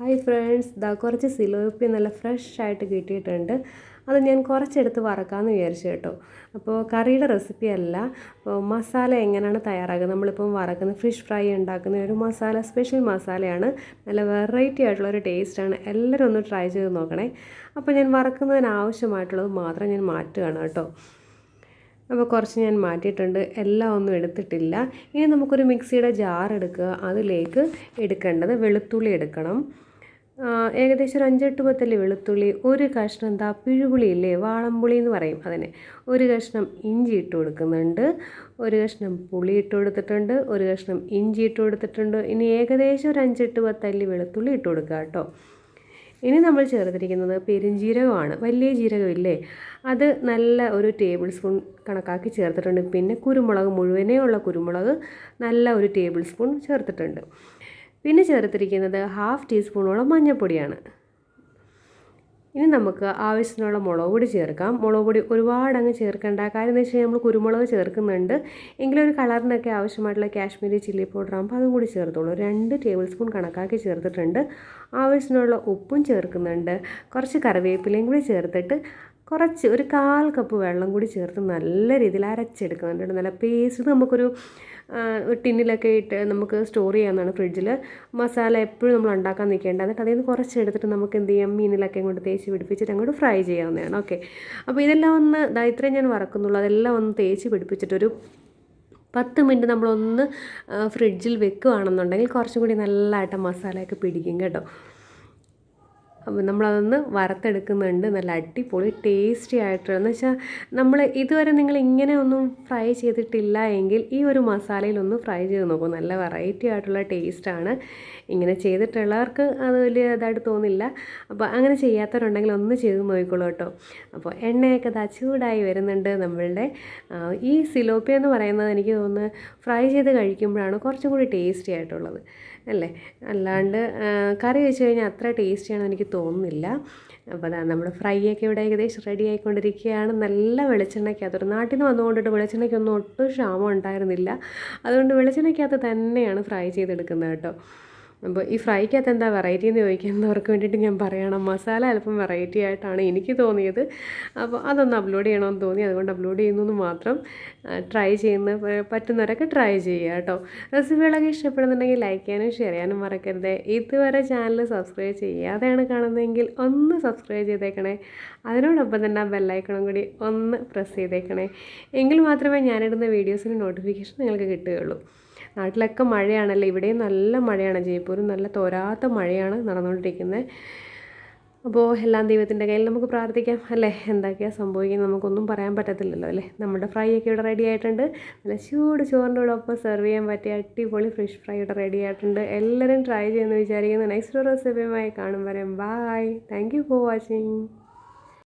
Hi friends. ദാ കുറച്ച് സിലോപ്പി നല്ല ഫ്രഷ് ആയിട്ട് കിട്ടിയിട്ടുണ്ട്. അത് ഞാൻ കുറച്ചെടുത്ത് വറക്കാമെന്ന് വിചാരിച്ചു കേട്ടോ. അപ്പോൾ കറിയുടെ റെസിപ്പി അല്ല. അപ്പോൾ മസാല എങ്ങനെയാണ് തയ്യാറാക്കുക നമ്മളിപ്പം വറക്കുന്ന ഫിഷ് ഫ്രൈ ഉണ്ടാക്കുന്ന ഒരു മസാല സ്പെഷ്യൽ മസാലയാണ്. നല്ല വെറൈറ്റി ആയിട്ടുള്ള ഒരു ടേസ്റ്റാണ് എല്ലാവരും ഒന്ന് ട്രൈ ചെയ്ത് നോക്കണേ. അപ്പോൾ ഞാൻ വറക്കുന്നതിന് ആവശ്യമായിട്ടുള്ളത് മാത്രം ഞാൻ മാറ്റുകയാണ് കേട്ടോ. അപ്പോൾ കുറച്ച് ഞാൻ മാറ്റിയിട്ടുണ്ട്. എല്ലാം ഒന്നും എടുത്തിട്ടില്ല. ഇനി നമുക്കൊരു മിക്സിയുടെ ജാർ എടുക്കുക. അതിലേക്ക് എടുക്കേണ്ടത് വെളുത്തുള്ളി എടുക്കണം. ഏകദേശം ഒരു അഞ്ചെട്ട് പത്തൽ വെളുത്തുള്ളി ഒരു കഷ്ണം എന്താ പിഴുപുളി ഇല്ലേ വാളംപുളി എന്ന് പറയും അതിനെ. ഒരു കഷ്ണം ഇഞ്ചി ഇട്ട് കൊടുക്കുന്നുണ്ട് ഒരു കഷ്ണം പുളി ഇട്ട് കൊടുത്തിട്ടുണ്ട് ഒരു കഷ്ണം ഇഞ്ചി ഇട്ട് കൊടുത്തിട്ടുണ്ട്. ഇനി ഏകദേശം ഒരു അഞ്ചെട്ട് പത്തല്ലി വെളുത്തുള്ളി ഇട്ട് കൊടുക്കുക കേട്ടോ. ഇനി നമ്മൾ ചേർത്തിരിക്കുന്നത് പെരുംജീരകമാണ്. വലിയ ജീരകമില്ലേ അത് നല്ല ഒരു ടേബിൾ സ്പൂൺ കണക്കാക്കി ചേർത്തിട്ടുണ്ട്. പിന്നെ കുരുമുളക് മുഴുവനേ ഉള്ള കുരുമുളക് നല്ല ഒരു ടേബിൾ സ്പൂൺ ചേർത്തിട്ടുണ്ട്. പിന്നെ ചേർത്തിരിക്കുന്നത് ഹാഫ് ടീസ്പൂണോളം മഞ്ഞൾപ്പൊടിയാണ് ഇനി നമുക്ക് ആവശ്യത്തിനുള്ള മുളക് പൊടി ചേർക്കാം. മുളക് പൊടി ഒരുപാട് അങ്ങ് ചേർക്കേണ്ട. കാര്യം എന്ന് വെച്ച് കഴിഞ്ഞാൽ നമ്മൾ കുരുമുളക് ചേർക്കുന്നുണ്ട്. എങ്കിലും ഒരു കളറിനൊക്കെ ആവശ്യമായിട്ടുള്ള കാശ്മീരി ചില്ലി പൗഡർ ആകുമ്പോൾ അതും കൂടി ചേർത്തോളൂ. രണ്ട് ടേബിൾ സ്പൂൺ കണക്കാക്കി ചേർത്തിട്ടുണ്ട്. ആവശ്യത്തിനുള്ള ഉപ്പും ചേർക്കുന്നുണ്ട്. കുറച്ച് കറിവേപ്പിലയും കൂടി ചേർത്തിട്ട് കുറച്ച് ഒരു കാൽ കപ്പ് വെള്ളം കൂടി ചേർത്ത് നല്ല രീതിയിൽ അരച്ചെടുക്കുക എന്നിട്ട് നല്ല പേസ്റ്റ് നമുക്കൊരു ടിന്നിലൊക്കെ ഇട്ട് നമുക്ക് സ്റ്റോർ ചെയ്യാവുന്നതാണ് ഫ്രിഡ്ജിൽ മസാല എപ്പോഴും നമ്മൾ ഉണ്ടാക്കാൻ നിൽക്കേണ്ട. എന്നിട്ട് അതിൽ നിന്ന് കുറച്ച് എടുത്തിട്ട് നമുക്ക് എന്ത് ചെയ്യാം? മീനിലൊക്കെ കൊണ്ട് തേച്ച് പിടിപ്പിച്ചിട്ട് അങ്ങോട്ട് ഫ്രൈ ചെയ്യാവുന്നതാണ്. ഓക്കെ അപ്പോൾ ഇതെല്ലാം ഒന്ന് ഇതാ ഇത്രയും ഞാൻ വറക്കുന്നുള്ളൂ. അതെല്ലാം ഒന്ന് തേച്ച് പിടിപ്പിച്ചിട്ടൊരു പത്ത് മിനിറ്റ് നമ്മളൊന്ന് ഫ്രിഡ്ജിൽ വെക്കുകയാണെന്നുണ്ടെങ്കിൽ കുറച്ചും കൂടി നല്ലതായിട്ട് മസാലയൊക്കെ പിടിക്കും കേട്ടോ. അപ്പം നമ്മളതൊന്ന് വറുത്തെടുക്കുന്നുണ്ട്. നല്ല അടിപൊളി ടേസ്റ്റി ആയിട്ടുള്ള എന്ന് വെച്ചാൽ നമ്മൾ ഇതുവരെ നിങ്ങൾ ഇങ്ങനെ ഒന്നും ഫ്രൈ ചെയ്തിട്ടില്ല എങ്കിൽ ഈ ഒരു മസാലയിലൊന്ന് ഫ്രൈ ചെയ്ത് നോക്കും. നല്ല വെറൈറ്റി ആയിട്ടുള്ള ടേസ്റ്റാണ് ഇങ്ങനെ ചെയ്തിട്ടുള്ളവർക്ക് അത് വലിയ ഇതായിട്ട് തോന്നില്ല. അപ്പോൾ അങ്ങനെ ചെയ്യാത്തവരുണ്ടെങ്കിൽ ഒന്ന് ചെയ്ത് നോക്കിക്കോളൂ കേട്ടോ. അപ്പോൾ എണ്ണയൊക്കെ ദാ ചൂടായി വരുന്നുണ്ട് നമ്മളുടെ ഈ സിലോപ്പി എന്ന് പറയുന്നത് എനിക്ക് തോന്നുന്നു ഫ്രൈ ചെയ്ത് കഴിക്കുമ്പോഴാണ് കുറച്ചും കൂടി ടേസ്റ്റി ആയിട്ടുള്ളത്. അല്ലേ? അല്ലാണ്ട് കറി വെച്ച് കഴിഞ്ഞാൽ അത്ര ടേസ്റ്റിയാണെന്ന് എനിക്ക് തോന്നുന്നില്ല. അപ്പോൾ അതാ നമ്മുടെ ഫ്രൈ ഒക്കെ ഇവിടെ ഏകദേശം റെഡി ആയിക്കൊണ്ടിരിക്കുകയാണ്. നല്ല വെളിച്ചെണ്ണയ്ക്കകത്ത് ഒരു നാട്ടിൽ നിന്ന് വന്നുകൊണ്ടിട്ട് വെളിച്ചെണ്ണയ്ക്കൊന്നും ഒട്ടും ക്ഷാമം ഉണ്ടായിരുന്നില്ല. അതുകൊണ്ട് വെളിച്ചെണ്ണയ്ക്കകത്ത് തന്നെയാണ് ഫ്രൈ ചെയ്തെടുക്കുന്നത് കേട്ടോ. അപ്പോൾ ഈ ഫ്രൈക്കകത്ത് എന്താ വെറൈറ്റി എന്ന് ചോദിക്കുന്നവർക്ക് വേണ്ടിയിട്ട് ഞാൻ പറയണം. മസാല അല്പം വെറൈറ്റി ആയിട്ടാണ് എനിക്ക് തോന്നിയത്. അപ്പോൾ അതൊന്ന് അപ്ലോഡ് ചെയ്യണമെന്ന് തോന്നി. അതുകൊണ്ട് അപ്ലോഡ് ചെയ്യുന്നു മാത്രം ട്രൈ ചെയ്യുന്ന പറ്റുന്നവരൊക്കെ ട്രൈ ചെയ്യുക കേട്ടോ. റെസിപ്പികളൊക്കെ ഇഷ്ടപ്പെടുന്നുണ്ടെങ്കിൽ ലൈക്ക് ചെയ്യാനും ഷെയർ ചെയ്യാനും മറക്കരുത്. ഇതുവരെ ചാനൽ സബ്സ്ക്രൈബ് ചെയ്യാതെയാണ് കാണുന്നതെങ്കിൽ ഒന്ന് സബ്സ്ക്രൈബ് ചെയ്തേക്കണേ. അതിനോടൊപ്പം തന്നെ ആ ബെല്ലൈക്കണം കൂടി ഒന്ന് പ്രസ് ചെയ്തേക്കണേ. എങ്കിൽ മാത്രമേ ഞാനിടുന്ന വീഡിയോസിന് നോട്ടിഫിക്കേഷൻ നിങ്ങൾക്ക് കിട്ടുകയുള്ളൂ. നാട്ടിലൊക്കെ മഴയാണല്ലോ. ഇവിടെയും നല്ല മഴയാണ്. ജയ്പൂരും നല്ല തോരാത്ത മഴയാണ് നടന്നുകൊണ്ടിരിക്കുന്നത്. അപ്പോൾ എല്ലാം ദൈവത്തിന്റെ കയ്യിൽ നമുക്ക് പ്രാർത്ഥിക്കാം അല്ലേ? എന്തൊക്കെയാണ് സംഭവിക്കുന്നത് നമുക്കൊന്നും പറയാൻ പറ്റത്തില്ലല്ലോ അല്ലേ? നമ്മുടെ ഫ്രൈ ഒക്കെ ഇവിടെ റെഡി ആയിട്ടുണ്ട്. നല്ല ചൂട് ചോറിന്റെ കൂടെ ഒപ്പം സെർവ് ചെയ്യാൻ പറ്റിയ അടിപൊളി ഫിഷ് ഫ്രൈ ഇവിടെ റെഡി ആയിട്ടുണ്ട്. എല്ലാവരും ട്രൈ ചെയ്യുമെന്ന് വിചാരിക്കുന്നു. നെക്സ്റ്റ് റെസിപ്പിയുമായി കാണും വരെ. Bye thank you for watching